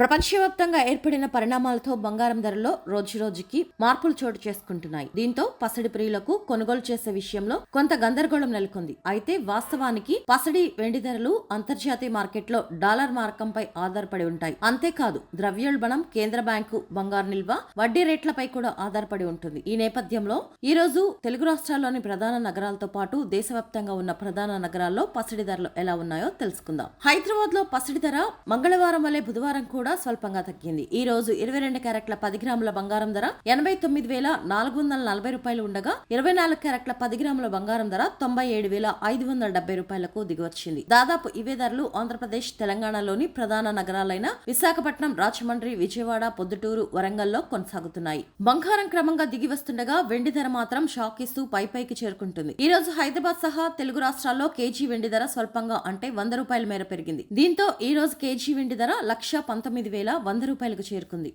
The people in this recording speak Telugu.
ప్రపంచవ్యాప్తంగా ఏర్పడిన పరిణామాలతో బంగారం ధరలో రోజురోజుకి మార్పులు చోటు చేసుకుంటున్నాయి. దీంతో పసడి ప్రియులకు కొనుగోలు చేసే విషయంలో కొంత గందరగోళం నెలకొంది. అయితే వాస్తవానికి పసడి వెండి ధరలు అంతర్జాతీయ మార్కెట్లో డాలర్ మార్కంపై ఆధారపడి ఉంటాయి. అంతేకాదు ద్రవ్యోల్బణం కేంద్ర బ్యాంకు బంగారు నిల్వ వడ్డీ రేట్లపై కూడా ఆధారపడి ఉంటుంది. ఈ నేపథ్యంలో ఈ రోజు తెలుగు రాష్ట్రాల్లోని ప్రధాన నగరాలతో పాటు దేశవ్యాప్తంగా ఉన్న ప్రధాన నగరాల్లో పసడి ధరలు ఎలా ఉన్నాయో తెలుసుకుందాం. హైదరాబాద్లో పసడి ధర మంగళవారం వలె బుధవారం కూడా స్వల్పంగా తగ్గింది. ఈ రోజు ఇరవై రెండు క్యారెట్ల పది గ్రాముల బంగారం ధర ఎనభై తొమ్మిది వేల నాలుగు వందల నలభై రూపాయలు ఉండగా ఇరవై నాలుగు క్యారెట్ల పది గ్రాముల బంగారం ధర తొంభై ఏడు వేల ఐదు వందల డెబ్బై రూపాయలకు దిగివచ్చింది. దాదాపు ఇవే ధరలు ఆంధ్రప్రదేశ్ తెలంగాణలోని ప్రధాన నగరాలైన విశాఖపట్నం రాజమండ్రి విజయవాడ పొద్దుటూరు వరంగల్లో కొనసాగుతున్నాయి. బంగారం క్రమంగా దిగి వస్తుండగా వెండి ధర మాత్రం షాక్ ఇస్తూ పైపైకి చేరుకుంటుంది. ఈ రోజు హైదరాబాద్ సహా తెలుగు రాష్ట్రాల్లో కేజీ వెండి ధర స్వల్పంగా అంటే వంద రూపాయల మేర పెరిగింది. దీంతో ఈ రోజు కేజీ వెండి ధర లక్ష పంతొమ్మిది పంతొమ్మిది వేల వంద రూపాయలకు చేరుకుంది.